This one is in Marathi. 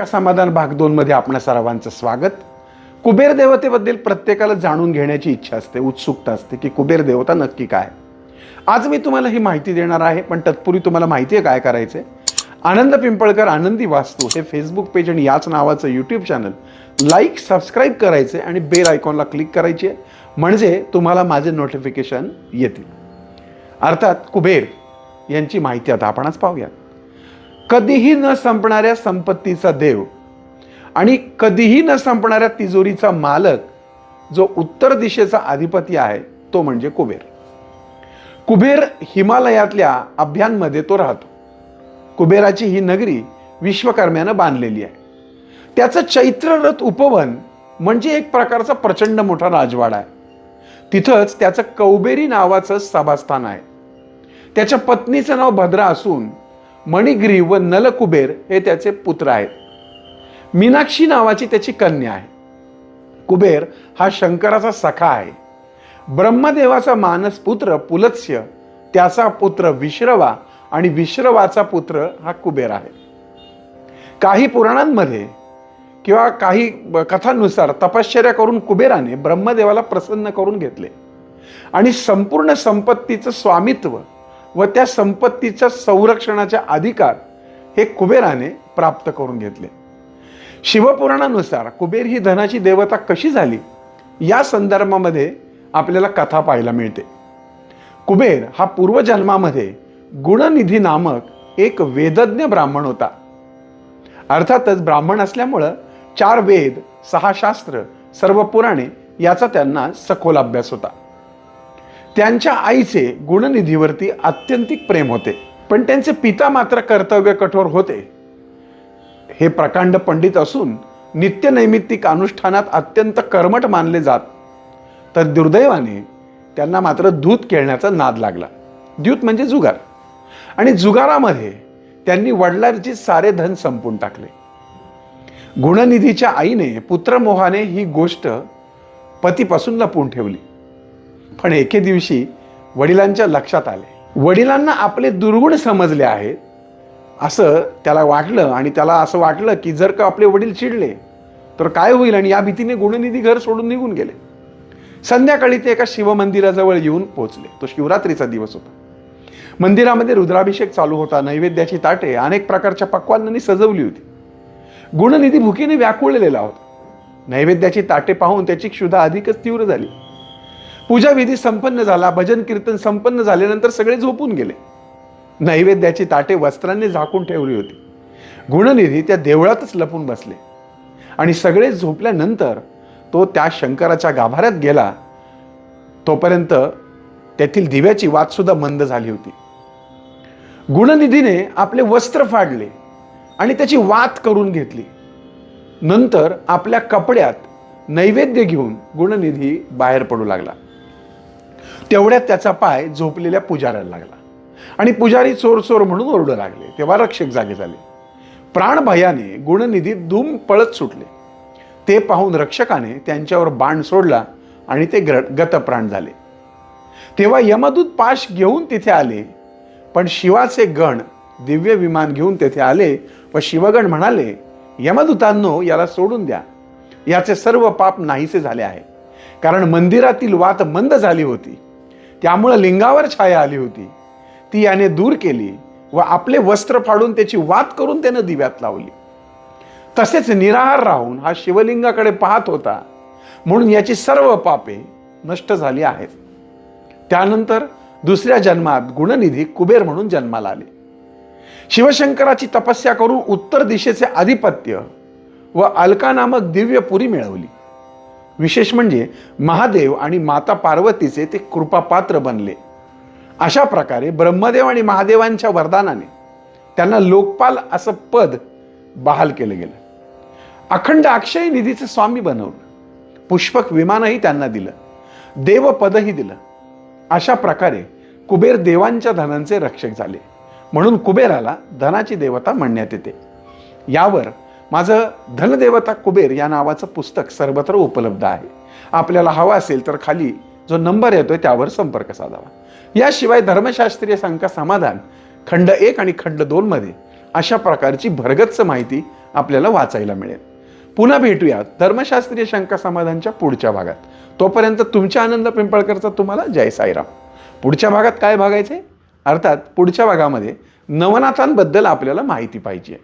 का समाधान भाग दोन मध्ये आपणा सर्वांचं स्वागत? कुबेर देवतेबद्दल प्रत्येकाला जाणून घेण्याची इच्छा असते उत्सुकता असते की कुबेर देवता नक्की काय? आज मी तुम्हाला ही माहिती देणार आहे पण तत्पूर्वी तुम्हाला माहिती आहे काय करायचंय? आनंद पिंपळकर आनंदी वास्तू हे फेसबुक पेज आणि याच नावाचं यूट्यूब चॅनल लाईक सबस्क्राईब करायचे आणि बेल आयकॉनला क्लिक करायची आहे म्हणजे तुम्हाला माझे नोटिफिकेशन येतील. अर्थात कुबेर यांची माहिती आता आपणच पाहूयात. कधीही न संपणाऱ्या संपत्तीचा देव आणि कधीही न संपणाऱ्या तिजोरीचा मालक जो उत्तर दिशेचा अधिपती आहे तो म्हणजे कुबेर. कुबेर हिमालयातल्या अभ्यांमध्ये तो राहतो. कुबेराची ही नगरी विश्वकर्म्यानं बांधलेली आहे. त्याचं चैत्ररथ उपवन म्हणजे एक प्रकारचा प्रचंड मोठा राजवाडा आहे. तिथंच त्याचं कौबेरी नावाचं सभास्थान आहे. त्याच्या पत्नीचं नाव भद्रा असून मणिग्रीव व नलकुबेर हे त्याचे पुत्र आहेत. मीनाक्षी नावाची त्याची कन्या आहे. कुबेर हा शंकराचा सखा आहे. ब्रह्मदेवाचा मानस पुत्र पुलत्स्य त्याचा पुत्र विश्रवा आणि विश्रवाचा पुत्र हा कुबेर आहे. काही पुराणांमध्ये किंवा काही कथांनुसार तपश्चर्या करून कुबेराने ब्रह्मदेवाला प्रसन्न करून घेतले. आणि संपूर्ण संपत्तीचं स्वामित्व व त्या संपत्तीच्या संरक्षणाचे अधिकार हे कुबेराने प्राप्त करून घेतले. शिवपुराणानुसार कुबेर ही धनाची देवता कशी झाली या संदर्भामध्ये आपल्याला कथा पाहायला मिळते. कुबेर हा पूर्वजन्मामध्ये गुणनिधी नामक एक वेदज्ञ ब्राह्मण होता. अर्थातच ब्राह्मण असल्यामुळं चार वेद सहा शास्त्र सर्व पुराणे याचा त्यांना सखोल अभ्यास होता. त्यांच्या आईचे गुणनिधीवरती अत्यंतिक प्रेम होते. पण त्यांचे पिता मात्र कर्तव्य कठोर होते. हे प्रकांड पंडित असून नित्यनैमित्तिक अनुष्ठानात अत्यंत कर्मठ मानले जात. तर दुर्दैवाने त्यांना मात्र दूत खेळण्याचा नाद लागला. द्यूत म्हणजे जुगार. आणि जुगारामध्ये त्यांनी वडिलांचे सारे धन संपून टाकले. गुणनिधीच्या आईने पुत्रमोहाने ही गोष्ट पतीपासून लपवून ठेवली. पण एके दिवशी वडिलांच्या लक्षात आले. वडिलांना आपले दुर्गुण समजले आहेत. असं त्याला वाटलं आणि त्याला असं वाटलं की जर का आपले वडील चिडले तर काय होईल आणि या भीतीने गुणनिधी घर सोडून निघून गेले. संध्याकाळी ते एका शिवमंदिराजवळ येऊन पोहोचले. तो शिवरात्रीचा दिवस होता. मंदिरामध्ये रुद्राभिषेक चालू होता नैवेद्याची ताटे अनेक प्रकारच्या पक्वांनी सजवली होती. गुणनिधी भुकीने व्याकुळलेला होता. नैवेद्याची ताटे पाहून त्याची क्षुधा अधिकच तीव्र झाली. पूजाविधी संपन्न झाला भजन कीर्तन संपन्न झाल्यानंतर सगळे झोपून गेले. नैवेद्याची ताटे वस्त्रांनी झाकून ठेवली होती. गुणनिधी त्या देवळातच लपून बसले. आणि सगळे झोपल्यानंतर तो त्या शंकराच्या गाभाऱ्यात गेला. तोपर्यंत त्यातील दिव्याची वातसुद्धा मंद झाली होती. गुणनिधीने आपले वस्त्र फाडले आणि त्याची वात करून घेतली. नंतर आपल्या कपड्यात नैवेद्य घेऊन गुणनिधी बाहेर पडू लागला. तेवढ्यात त्याचा पाय झोपलेल्या पुजाऱ्याला लागला. आणि पुजारी चोर चोर म्हणून ओरडू लागले. तेव्हा रक्षक जागे झाले. प्राणभयाने गुणनिधी धूम पळत सुटले. ते पाहून रक्षकाने त्यांच्यावर बाण सोडला आणि ते ग्र गतप्राण झाले. तेव्हा यमदूत पाश घेऊन तिथे आले. पण शिवाचे गण दिव्य विमान घेऊन तेथे आले व शिवगण म्हणाले यमदूतांनो याला सोडून द्या. याचे सर्व पाप नाहीसे झाले आहे कारण मंदिरातील वात मंद झाली होती. त्यामुळं लिंगावर छाया आली होती. ती याने दूर केली व आपले वस्त्र फाडून त्याची वात करून त्यानं दिव्यात लावली. तसेच निराहार राहून हा शिवलिंगाकडे पाहत होता. म्हणून याची सर्व पापे नष्ट झाली आहेत. त्यानंतर दुसऱ्या जन्मात गुणनिधी कुबेर म्हणून जन्माला आले. शिवशंकराची तपस्या करून उत्तर दिशेचे आधिपत्य व अलका नामक दिव्यपुरी मिळवली. विशेष म्हणजे महादेव आणि माता पार्वतीचे ते कृपापात्र बनले. अशा प्रकारे ब्रह्मदेव आणि महादेवांच्या वरदानाने त्यांना लोकपाल असं पद बहाल केलं गेलं. अखंड अक्षय निधीचं स्वामी बनवलं पुष्पक विमानही त्यांना दिलं. देवपदही दिलं. अशा प्रकारे कुबेर देवांच्या धनांचे रक्षक झाले. म्हणून कुबेराला धनाची देवता म्हणण्यात येते. यावर माझं धनदेवता कुबेर या नावाचं पुस्तक सर्वत्र उपलब्ध आहे. आपल्याला हवं असेल तर खाली जो नंबर येतोय त्यावर संपर्क साधावा. याशिवाय धर्मशास्त्रीय शंका समाधान खंड एक आणि खंड दोन मध्ये अशा प्रकारची भरगच्च माहिती आपल्याला वाचायला मिळेल. पुन्हा भेटूया धर्मशास्त्रीय शंका समाधानच्या पुढच्या भागात. तोपर्यंत तुमच्या आनंद पिंपळकरचा तुम्हाला जय साईराम. पुढच्या भागात काय बघायचे अर्थात पुढच्या भागामध्ये नवनाथांबद्दल आपल्याला माहिती पाहिजे.